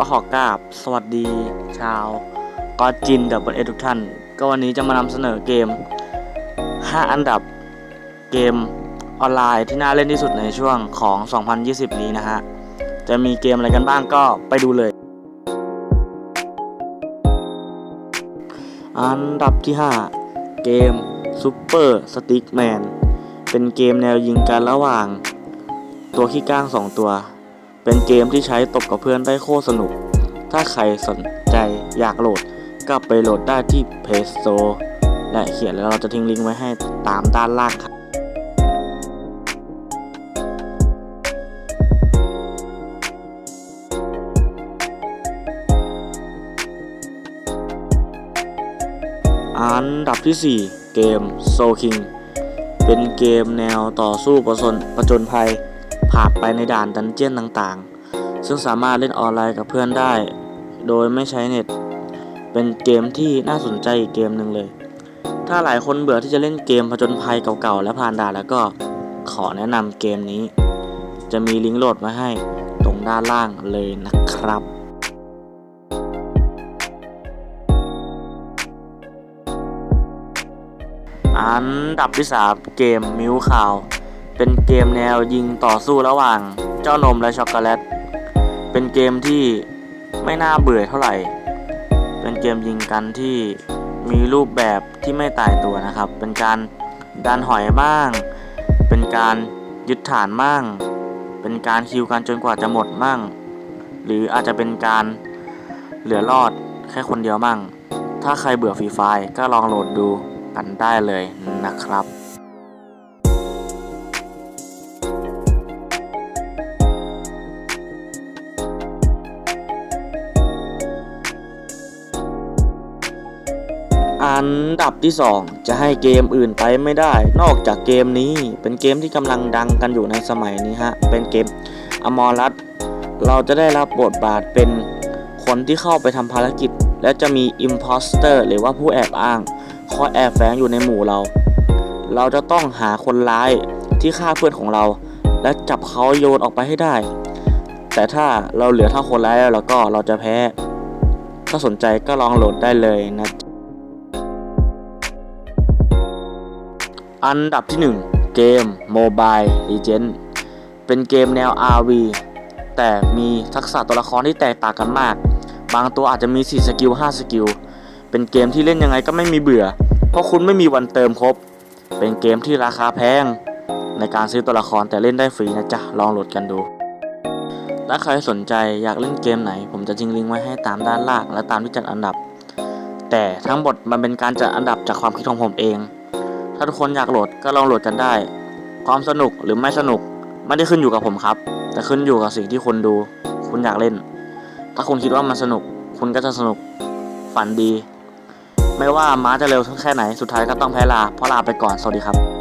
ก็ขอกราบสวัสดีชาวก็จินดับเบิลเอทุกท่าน ก็วันนี้จะมานำเสนอเกม 5 อันดับเกมออนไลน์ที่น่าเล่นที่สุดในช่วงของ 2020 นี้นะฮะ จะมีเกมอะไรกันบ้างก็ไปดูเลย อันดับที่ 5 เกม Super Stickman เป็นเกมแนวยิงกันระหว่าง ตัวขี้ก้าง 2 ตัว เป็นเกมที่ใช้ตบกับเพื่อนได้โคตรสนุก ถ้าใครสนใจอยากโหลดก็ไปโหลดได้ที่ Play Store และเขียนแล้วเราจะทิ้งลิงก์ไว้ให้ตามด้านล่างครับอันดับที่ 4 เกม Soul King เป็นเกมแนวต่อสู้ประสนประจนภัย ผ่านไปในด่านดันเจี้ยนต่างๆ ซึ่งสามารถเล่นออนไลน์กับเพื่อนได้ โดยไม่ใช้เน็ต เป็นเกมที่น่าสนใจอีกเกมหนึ่งเลย ถ้าหลายคนเบื่อที่จะเล่นเกมผจญภัยเก่าๆ และผ่านด่านแล้วก็ขอแนะนำเกมนี้ จะมีลิงก์โหลดมาให้ตรงด้านล่างเลยนะครับอันดับที่ 3 เกมมิวคาว เป็นเกมแนวยิงต่อสู้ระหว่างเจ้านมและช็อกโกแลต เป็นเกมที่ไม่น่าเบื่อเท่าไหร่ เป็นเกมยิงกันที่มีรูปแบบที่ไม่ตายตัวนะครับ เป็นการดันหอยบ้าง เป็นการยึดฐานบ้าง เป็นการคิวกันจนกว่าจะหมดบ้าง หรืออาจจะเป็นการเหลือรอดแค่คนเดียวบ้างถ้าใครเบื่อฟรีไฟล์ก็ลองโหลดดูกันได้เลยนะครับ อันดับที่ 2 จะให้เกมอื่นไปไม่ได้ นอกจากเกมนี้เป็นเกมที่กำลังดังกันอยู่ในสมัยนี้ฮะ เป็นเกมอมอรัสเราจะได้รับบทบาทเป็นคนที่เข้าไปทำภารกิจ และจะมีอิมพอสเตอร์หรือว่าผู้แอบอ้างคอยแอบแฝงอยู่ในหมู่เรา เราจะต้องหาคนร้ายที่ฆ่าเพื่อนของเรา และจับเขาโยนออกไปให้ได้ แต่ถ้าเราเหลือเท่าคนร้ายแล้วเราก็เราจะแพ้ ถ้าสนใจก็ลองโหลดได้เลยนะ อันดับที่ 1 เกม Mobile Legends เป็นเกมแนว RV แต่มีทักษะตัวละครที่แตกต่างกันมาก บางตัวอาจจะมี 4 สกิล 5 สกิล เป็นเกมที่เล่นยังไงก็ไม่มีเบื่อ เพราะคุณไม่มีวันเติมครบ เป็นเกมที่ราคาแพง ในการซื้อตัวละครแต่เล่นได้ฟรีนะจ๊ะ ลองโหลดกันดู ถ้าใครสนใจอยากเล่นเกมไหน ผมจะทิ้งลิงก์ไว้ให้ตามด้านล่างและตามที่จัดอันดับ แต่ทั้งหมดมันเป็นการจัดอันดับจากความคิดของผมเอง ถ้าทุกคนอยากโหลดก็ลองโหลดกันได้ ความสนุกหรือไม่สนุกไม่ได้ขึ้นอยู่กับผมครับ แต่ขึ้นอยู่กับสิ่งที่คุณดู คุณอยากเล่น ถ้าคุณคิดว่ามันสนุก คุณก็จะสนุกฝันดี ไม่ว่าม้าจะเร็วแค่ไหนสุดท้ายก็ต้องแพ้ลาเพราะลาไปก่อนสวัสดีครับ